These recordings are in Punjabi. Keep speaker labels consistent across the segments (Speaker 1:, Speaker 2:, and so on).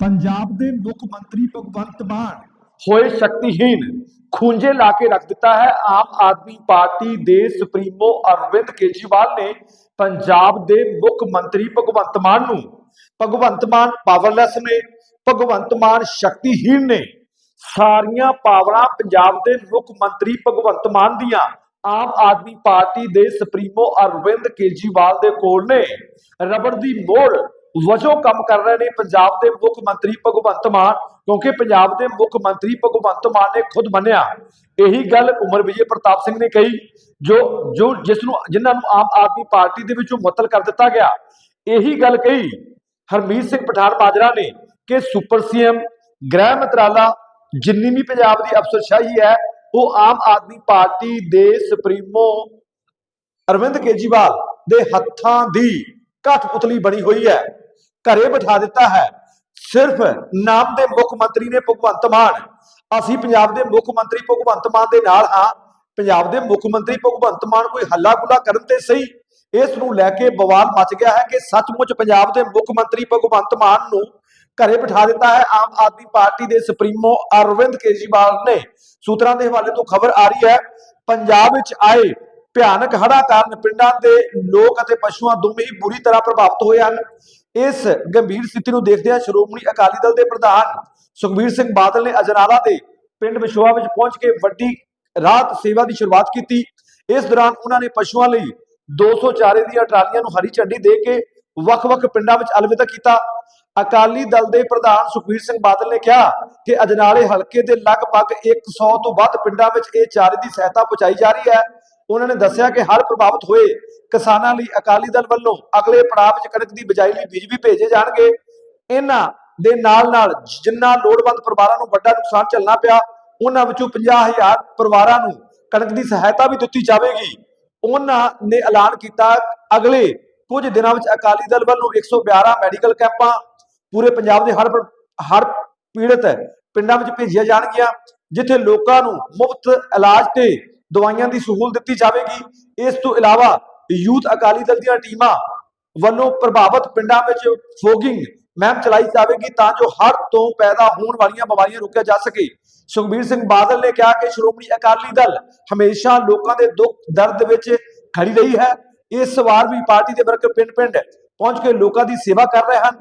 Speaker 1: ਪੰਜਾਬ ਦੇ ਮੁੱਖ ਮੰਤਰੀ ਭਗਵੰਤ ਮਾਨ
Speaker 2: ਹੋਏ ਸ਼ਕਤੀਹੀਨ ਖੂੰਜੇ ਲਾ ਕੇ ਰੱਖ ਦਿੱਤਾ ਹੈ। ਆਮ ਆਦਮੀ ਪਾਰਟੀ ਦੇ ਸੁਪਰੀਮੋ ਅਰਵਿੰਦ ਕੇਜਰੀਵਾਲ ਨੇ ਪੰਜਾਬ ਦੇ ਮੁੱਖ ਮੰਤਰੀ ਭਗਵੰਤ ਮਾਨ ਨੂੰ, ਭਗਵੰਤ ਮਾਨ ਪਾਵਰਲੈਸ ਨੇ, ਭਗਵੰਤ ਮਾਨ ਸ਼ਕਤੀਹੀਨ ਨੇ, ਸਾਰੀਆਂ ਪਾਵਰਾਂ ਪੰਜਾਬ ਦੇ ਮੁੱਖ ਮੰਤਰੀ ਭਗਵੰਤ ਮਾਨ ਦੀਆਂ, ਆਮ ਆਦਮੀ ਪਾਰਟੀ ਦੇ ਸੁਪਰੀਮੋ ਅਰਵਿੰਦ ਕੇਜਰੀਵਾਲ ਦੇ ਕੋਲ ਨੇ। ਰਬੜ ਦੀ ਮੋੜ ਵਜੋਂ ਕੰਮ ਕਰ ਰਹੇ ਨੇ ਪੰਜਾਬ ਦੇ ਮੁੱਖ ਮੰਤਰੀ ਭਗਵੰਤ ਮਾਨ, ਕਿਉਂਕਿ ਪੰਜਾਬ ਦੇ ਮੁੱਖ ਮੰਤਰੀ ਭਗਵੰਤ ਮਾਨ ਨੇ ਖੁਦ ਮੰਨਿਆ। ਇਹੀ ਗੱਲ ਉਮਰ ਵਿਜੇ ਪ੍ਰਤਾਪ ਸਿੰਘ ਨੇ ਕਹੀ, ਜੋ ਜੋ ਜਿਸ ਨੂੰ, ਜਿਨ੍ਹਾਂ ਨੂੰ ਆਮ ਆਦਮੀ ਪਾਰਟੀ ਦੇ ਵਿੱਚੋਂ ਮੁਅੱਤਲ ਕਰ ਦਿੱਤਾ ਗਿਆ। ਇਹੀ ਗੱਲ ਕਹੀ ਹਰਮੀਤ ਸਿੰਘ ਪਠਾਨ ਮਾਜਰਾ ਨੇ ਕਿ ਸੁਪਰ ਸੀਐਮ ਗ੍ਰਹਿ ਮੰਤਰਾਲਾ ਜਿੰਨੀ ਵੀ ਪੰਜਾਬ ਦੀ ਅਫਸਰਸ਼ਾਹੀ ਹੈ, ਉਹ ਆਮ ਆਦਮੀ ਪਾਰਟੀ ਦੇ ਸੁਪਰੀਮੋ ਅਰਵਿੰਦ ਕੇਜਰੀਵਾਲ ਦੇ ਹੱਥਾਂ ਦੀ ਕਠਪੁਤਲੀ ਬਣੀ ਹੋਈ ਹੈ। ਘਰੇ ਬਿਠਾ ਦਿੱਤਾ ਹੈ। ਸਿਰਫ ਨਾਮ ਦੇ ਮੁੱਖ ਮੰਤਰੀ ਨੇ ਭਗਵੰਤ ਮਾਨ। ਅਸੀਂ ਪੰਜਾਬ ਦੇ ਮੁੱਖ ਮੰਤਰੀ ਭਗਵੰਤ ਮਾਨ ਦੇ ਨਾਲ ਹਾਂ। ਪੰਜਾਬ ਦੇ ਮੁੱਖ ਮੰਤਰੀ ਭਗਵੰਤ ਮਾਨ ਕੋਈ ਹੱਲਾ ਗੁੱਲਾ ਕਰਨ ਤੇ ਸਹੀ। ਇਸ ਨੂੰ ਲੈ ਕੇ ਬਵਾਲ ਮਚ ਗਿਆ ਹੈ ਕਿ ਸੱਚਮੁੱਚ ਪੰਜਾਬ ਦੇ ਮੁੱਖ ਮੰਤਰੀ ਭਗਵੰਤ ਮਾਨ ਨੂੰ ਘਰੇ ਬਿਠਾ ਦਿੱਤਾ ਹੈ। ਆਮ ਆਦਮੀ ਪਾਰਟੀ ਦੇ ਸੁਪਰੀਮੋ ਅਰਵਿੰਦ ਕੇਜਰੀਵਾਲ ਨੇ। ਸੂਤਰਾਂ ਦੇ ਹਵਾਲੇ ਤੋਂ ਖਬਰ ਆ ਰਹੀ ਹੈ। ਪੰਜਾਬ ਵਿੱਚ ਆਏ ਭਿਆਨਕ ਹੜ੍ਹਾਂ ਕਾਰਨ ਪਿੰਡਾਂ ਦੇ ਲੋਕ ਅਤੇ ਪਸ਼ੂਆਂ ਦੋਵੇਂ ਹੀ ਬੁਰੀ ਤਰ੍ਹਾਂ ਪ੍ਰਭਾਵਿਤ ਹੋਏ ਹਨ। ਇਸ ਗੰਭੀਰ ਸਥਿਤੀ ਨੂੰ ਦੇਖਦਿਆਂ ਸ਼੍ਰੋਮਣੀ ਅਕਾਲੀ ਦਲ ਦੇ ਪ੍ਰਧਾਨ ਸੁਖਬੀਰ ਸਿੰਘ ਬਾਦਲ ਨੇ ਅਜਨਾਲਾ ਦੇ ਪਿੰਡ ਵਿਸ਼ੋਆ ਵਿੱਚ ਪਹੁੰਚ ਕੇ ਵੱਡੀ ਰਾਹਤ ਸੇਵਾ ਦੀ ਸ਼ੁਰੂਆਤ ਕੀਤੀ। ਇਸ ਦੌਰਾਨ ਉਹਨਾਂ ਨੇ ਪਸ਼ੂਆਂ ਲਈ 200 ਚਾਰੇ ਦੀਆਂ ਟਰਾਲੀਆਂ ਨੂੰ ਹਰੀ ਝੰਡੀ ਦੇ ਕੇ ਵੱਖ-ਵੱਖ ਪਿੰਡਾਂ ਵਿੱਚ ਅਲਵਿਦਾ ਕੀਤਾ। ਅਕਾਲੀ ਦਲ ਦੇ ਪ੍ਰਧਾਨ ਸੁਖਬੀਰ ਸਿੰਘ ਬਾਦਲ ਨੇ ਕਿਹਾ ਕਿ ਅਜਨਾਲੇ ਹਲਕੇ ਦੇ ਲਗਭਗ 100 ਤੋਂ ਵੱਧ ਪਿੰਡਾਂ ਵਿੱਚ ਇਹ ਚਾਰੇ ਦੀ ਸਹਾਇਤਾ ਪਹੁੰਚਾਈ ਜਾ ਰਹੀ ਹੈ। ਉਹਨਾਂ ਨੇ ਦੱਸਿਆ ਕਿ ਹਰ ਪ੍ਰਭਾਵਿਤ ਹੋਏ। ਕਿਸਾਨਾਂ ਲਈ ਅਕਾਲੀ ਦਲ ਵੱਲੋਂ ਅਗਲੇ ਪੜਾਅ ਵਿੱਚ ਕਣਕ ਦੀ ਬਿਜਾਈ ਲਈ ਬੀਜ ਵੀ ਭੇਜੇ ਜਾਣਗੇ। ਇਹਨਾਂ ਦੇ ਨਾਲ ਨਾਲ ਜਿੰਨਾ ਲੋੜਵੰਦ ਪਰਿਵਾਰਾਂ ਨੂੰ ਵੱਡਾ ਨੁਕਸਾਨ ਝੱਲਣਾ ਪਿਆ, ਉਹਨਾਂ ਵਿੱਚੋਂ 50000 ਪਰਿਵਾਰਾਂ ਨੂੰ ਕਣਕ ਦੀ ਸਹਾਇਤਾ ਵੀ ਦਿੱਤੀ ਜਾਵੇਗੀ। ਉਹਨਾਂ ਨੇ ਐਲਾਨ ਕੀਤਾ ਅਗਲੇ ਕੁਝ ਦਿਨਾਂ ਵਿੱਚ ਅਕਾਲੀ ਦਲ ਵੱਲੋਂ 112 ਮੈਡੀਕਲ ਕੈਂਪਾਂ, ਪੂਰੇ ਪੰਜਾਬ ਦੇ ਹਰ ਹਰ ਪੀੜਤ ਪਿੰਡਾਂ ਵਿੱਚ ਭੇਜੀਆਂ ਜਾਣਗੀਆਂ, ਜਿੱਥੇ ਲੋਕਾਂ ਨੂੰ ਮੁਫਤ ਇਲਾਜ ਤੇ ਦਵਾਈਆਂ ਦੀ ਸਹੂਲਤ ਦਿੱਤੀ ਜਾਵੇਗੀ। ਇਸ ਤੋਂ ਇਲਾਵਾ ਯੂਥ ਅਕਾਲੀ ਦਲ ਦੀਆਂ ਟੀਮਾਂ ਵੱਲੋਂ ਪ੍ਰਭਾਵਿਤ ਪਿੰਡਾਂ ਵਿੱਚ ਫੋਗਿੰਗ ਮਹਿਮ ਚਲਾਈ ਜਾਵੇਗੀ ਤਾਂ ਜੋ ਹਰ ਤੋਂ ਪੈਦਾ ਹੋਣ ਵਾਲੀਆਂ ਬਿਮਾਰੀਆਂ ਰੋਕਿਆ ਜਾ ਸਕੇ। ਸੁਖਬੀਰ ਸਿੰਘ ਬਾਦਲ ਨੇ ਕਿਹਾ ਕਿ ਸ਼੍ਰੋਮਣੀ ਅਕਾਲੀ ਦਲ ਹਮੇਸ਼ਾ ਲੋਕਾਂ ਦੇ ਦੁੱਖ ਦਰਦ ਵਿੱਚ ਖੜੀ ਰਹੀ ਹੈ। ਇਸ ਵਾਰ ਵੀ ਪਾਰਟੀ ਦੇ ਵਰਕਰ ਪਿੰਡ-ਪਿੰਡ ਪਹੁੰਚ ਕੇ ਲੋਕਾਂ ਦੀ ਸੇਵਾ ਕਰ ਰਹੇ ਹਨ।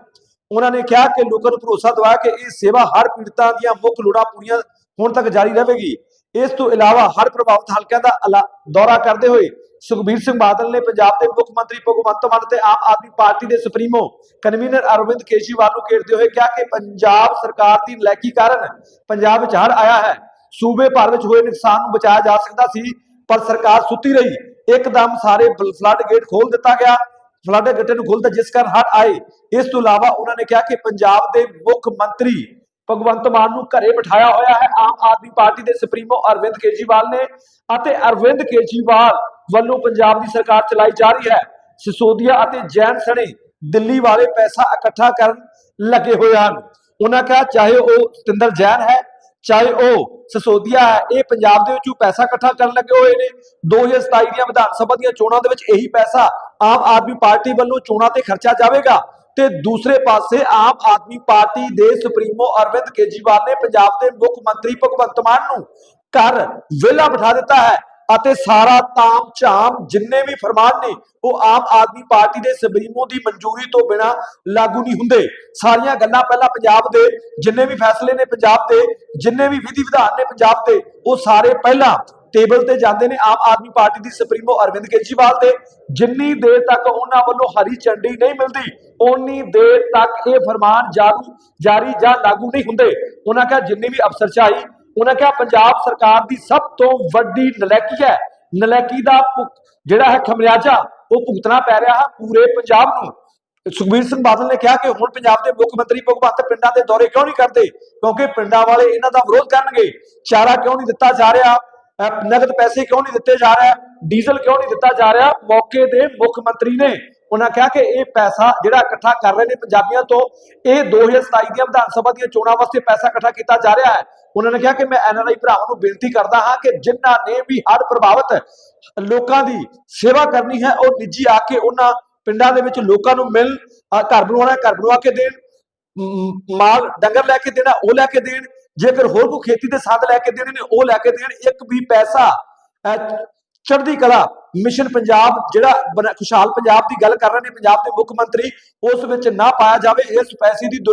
Speaker 2: ਉਹਨਾਂ ਨੇ ਕਿਹਾ ਕਿ ਲੋਕਾਂ ਨੂੰ ਭਰੋਸਾ ਦਿਵਾਇਆ ਕਿ ਇਹ ਸੇਵਾ ਹਰ ਪੀੜਤਾਂ ਦੀਆਂ ਮੁੱਖ ਲੋੜਾਂ ਪੂਰੀਆਂ ਹੋਣ ਤੱਕ ਜਾਰੀ ਰਹੇਗੀ। ਇਸ ਤੋਂ ਇਲਾਵਾ ਹਰ ਪ੍ਰਭਾਵਿਤ ਹਲਕਿਆਂ ਦਾ ਦੌਰਾ ਕਰਦੇ ਹੋਏ ਸੁਖਬੀਰ ਸਿੰਘ ਬਾਦਲ ਨੇ ਪੰਜਾਬ ਦੇ ਮੁੱਖ ਮੰਤਰੀ ਭਗਵੰਤ ਮਾਨ ਤੇ ਆਮ ਆਦਮੀ ਪਾਰਟੀ ਦੇ ਸੁਪਰੀਮੋ ਕਨਵੀਨਰ ਅਰਵਿੰਦ ਕੇਜਰੀਵਾਲ ਨੂੰ ਘੇਰਦੇ ਹੋਏ ਕਿਹਾ ਕਿ ਪੰਜਾਬ ਸਰਕਾਰ ਦੀ ਨਲਾਇਕੀ ਕਾਰਨ ਪੰਜਾਬ ਵਿੱਚ ਹੜ੍ਹ ਆਇਆ ਹੈ। ਸੂਬੇ ਭਰ ਵਿੱਚ ਹੋਏ ਨੁਕਸਾਨ ਨੂੰ ਬਚਾਇਆ ਜਾ ਸਕਦਾ ਸੀ, ਪਰ ਸਰਕਾਰ ਸੁੱਤੀ ਰਹੀ। ਇੱਕਦਮ ਸਾਰੇ ਫਲੱਡ ਗੇਟ ਖੋਲ ਦਿੱਤਾ ਗਿਆ। ਫਲੱਡ ਗੱਟੇ ਨੂੰ ਖੋਲਦਾ ਜਿਸ ਕਾਰਨ ਹੜ੍ਹ ਆਏ। ਇਸ ਤੋਂ ਇਲਾਵਾ ਉਹਨਾਂ ਨੇ ਕਿਹਾ ਕਿ ਪੰਜਾਬ ਦੇ ਮੁੱਖ ਮੰਤਰੀ ਭਗਵੰਤ ਮਾਨ ਨੂੰ ਘਰੇ ਬਿਠਾਇਆ ਹੋਇਆ ਹੈ। ਆਮ ਆਦਮੀ ਪਾਰਟੀ ਦੇ ਸੁਪਰੀਮੋ ਅਰਵਿੰਦ ਕੇਜਰੀਵਾਲ ਨੇ ਅਤੇ ਅਰਵਿੰਦ ਕੇਜਰੀਵਾਲ ਵੱਲੋਂ ਪੰਜਾਬ ਦੀ ਸਰਕਾਰ ਚਲਾਈ ਜਾ ਰਹੀ ਹੈ। ਸਿਸੋਦੀਆ ਅਤੇ ਜੈਨ ਸਣੇ ਦਿੱਲੀ ਵਾਲੇ ਪੈਸਾ ਇਕੱਠਾ ਕਰਨ ਲੱਗੇ ਹੋਏ ਹਨ। ਉਹਨਾਂ ਕਿਹਾ, ਚਾਹੇ ਉਹ ਸਤਿੰਦਰ ਜੈਨ ਹੈ, ਚਾਹੇ ਉਹ ਸਸੋਦੀਆ ਹੈ, ਇਹ ਪੰਜਾਬ ਦੇ ਵਿੱਚੋਂ ਪੈਸਾ ਇਕੱਠਾ ਕਰਨ ਲੱਗੇ ਹੋਏ ਨੇ। 2027 ਦੀਆਂ ਵਿਧਾਨ ਸਭਾ ਦੀਆਂ ਚੋਣਾਂ ਦੇ ਵਿੱਚ ਇਹੀ ਪੈਸਾ ਆਮ ਆਦਮੀ ਪਾਰਟੀ ਵੱਲੋਂ ਚੋਣਾਂ ਤੇ ਖਰਚਾ ਜਾਵੇਗਾ। ਤੇ ਦੂਸਰੇ ਪਾਸੇ ਆਮ ਆਦਮੀ ਪਾਰਟੀ ਦੇ ਸੁਪਰੀਮੋ ਅਰਵਿੰਦ ਕੇਜਰੀਵਾਲ ਨੇ ਪੰਜਾਬ ਦੇ ਮੁੱਖ ਮੰਤਰੀ ਭਗਵੰਤ ਮਾਨ ਨੂੰ ਘਰ ਵਿਹਲਾ ਬਿਠਾ ਦਿੱਤਾ ਹੈ ਅਤੇ ਸਾਰਾ ਤਾਮ ਝਾਮ ਜਿੰਨੇ ਵੀ ਫਰਮਾਨ ਨੇ, ਉਹ ਆਮ ਆਦਮੀ ਪਾਰਟੀ ਦੇ ਸੁਪਰੀਮੋ ਦੀ ਮਨਜ਼ੂਰੀ ਤੋਂ ਬਿਨਾ ਲਾਗੂ ਨਹੀਂ ਹੁੰਦੇ। ਸਾਰੀਆਂ ਗੱਲਾਂ ਪਹਿਲਾਂ ਪੰਜਾਬ ਦੇ, ਜਿੰਨੇ ਵੀ ਫੈਸਲੇ ਨੇ ਪੰਜਾਬ ਦੇ, ਜਿੰਨੇ ਵੀ ਵਿਧੀ ਵਿਧਾਨ ਨੇ ਪੰਜਾਬ ਦੇ, ਉਹ ਸਾਰੇ ਪਹਿਲਾਂ ਟੇਬਲ ਤੇ ਜਾਂਦੇ ਨੇ ਆਮ ਆਦਮੀ ਪਾਰਟੀ ਦੀ ਸੁਪਰੀਮੋ ਅਰਵਿੰਦ ਕੇਜਰੀਵਾਲ ਦੇ ਜਿੰਨੀ ਦੇਰ ਤੱਕ ਉਹਨਾਂ ਵੱਲੋਂ ਹਰੀ ਝੰਡੀ ਨਹੀਂ ਮਿਲਦੀ ਉਨੀ ਦੇਰ ਤੱਕ ਇਹ ਫਰਮਾਨ ਜਾਰੂ, ਜਾਰੀ ਜਾਂ ਲਾਗੂ ਨਹੀਂ ਹੁੰਦੇ। ਉਹਨਾਂ ਕਿਹਾ ਜਿੰਨੀ ਵੀ ਅਫਸਰਸ਼ਾਹੀ, ਉਹਨਾਂ ਕਿਹਾ ਪੰਜਾਬ ਸਰਕਾਰ ਦੀ ਸਭ ਤੋਂ ਵੱਡੀ ਨਲੈਕੀ ਹੈ। ਨਲੈਕੀ ਦਾ ਜਿਹੜਾ ਹੈ ਖਮਿਆਜਾ ਉਹ ਭੁਗਤਣਾ ਪੈ ਰਿਹਾ ਹੈ ਪੂਰੇ ਪੰਜਾਬ ਨੂੰ। ਸੁਖਬੀਰ ਸਿੰਘ ਬਾਦਲ ਨੇ ਕਿਹਾ ਕਿ ਹੁਣ ਪੰਜਾਬ ਦੇ ਮੁੱਖ ਮੰਤਰੀ ਭਗਵੰਤ ਪਿੰਡਾਂ ਦੇ ਦੌਰੇ ਕਿਉਂ ਨਹੀਂ ਕਰਦੇ? ਕਿਉਂਕਿ ਪਿੰਡਾਂ ਵਾਲੇ ਇਹਨਾਂ ਦਾ ਵਿਰੋਧ ਕਰਨਗੇ। ਚਾਰਾ ਕਿਉਂ ਨਹੀਂ ਦਿੱਤਾ ਜਾ ਰਿਹਾ? ਨਗਦ ਪੈਸੇ ਕਿਉਂ ਨਹੀਂ ਦਿੱਤੇ ਜਾ ਰਿਹਾ? ਡੀਜ਼ਲ ਕਿਉਂ ਨਹੀਂ ਦਿੱਤਾ ਜਾ ਰਿਹਾ? ਮੌਕੇ ਦੇ ਮੁੱਖ ਮੰਤਰੀ ਨੇ ਉਹਨਾਂ ਕਿਹਾ ਕਿ ਇਹ ਪੈਸਾ ਜਿਹੜਾ ਇਕੱਠਾ ਕਰ ਰਹੇ ਨੇ ਪੰਜਾਬੀਆਂ ਤੋਂ, ਇਹ 2027 ਦੀਆਂ ਵਿਧਾਨ ਸਭਾ ਦੀਆਂ ਚੋਣਾਂ ਵਾਸਤੇ ਪੈਸਾ ਇਕੱਠਾ ਕੀਤਾ ਜਾ ਰਿਹਾ ਹੈ। ਉਹਨਾਂ ਨੇ ਕਿਹਾ ਕਿ ਮੈਂ ਐਨਆਰਆਈ ਭਰਾਵਾਂ ਨੂੰ ਬੇਨਤੀ ਕਰਦਾ ਹਾਂ ਕਿ ਜਿਨ੍ਹਾਂ ਨੇ ਵੀ ਹੜ੍ਹ ਪ੍ਰਭਾਵਿਤ ਲੋਕਾਂ ਦੀ ਸੇਵਾ ਕਰਨੀ ਹੈ, ਉਹ ਨਿੱਜੀ ਆ ਕੇ ਉਹਨਾਂ ਪਿੰਡਾਂ ਦੇ ਵਿੱਚ ਲੋਕਾਂ ਨੂੰ ਮਿਲ ਘਰ ਬਣਵਾਉਣਾ, ਘਰ ਬਣਵਾ ਕੇ ਦੇਣ ਮਾਲ ਡੰਗਰ ਲੈ ਕੇ ਦੇਣਾ, ਉਹ ਲੈ ਕੇ ਦੇਣ ਜੇਕਰ ਹੋਰ ਕੋਈ ਖੇਤੀ ਦੇ ਸੰਦ ਲੈ ਕੇ ਦੇਣੇ ਨੇ ਉਹ ਲੈ ਕੇ ਦੇਣ ਇੱਕ ਵੀ ਪੈਸਾ ਅਹ, ਚੜ੍ਹਦੀ ਕਲਾ ਮਿਸ਼ਨ ਪੰਜਾਬ ਜਿਹੜਾ ਖੁਸ਼ਹਾਲ ਪੰਜਾਬ ਦੀ ਗੱਲ ਕਰ ਰਹੇ ਨੇ ਪੰਜਾਬ ਦੇ ਮੁੱਖ ਮੰਤਰੀ ਉਸ ਵਿੱਚ ਨਾ ਪਾਇਆ ਜਾਵੇ ਇਸ ਪੈਸੇ ਦੀ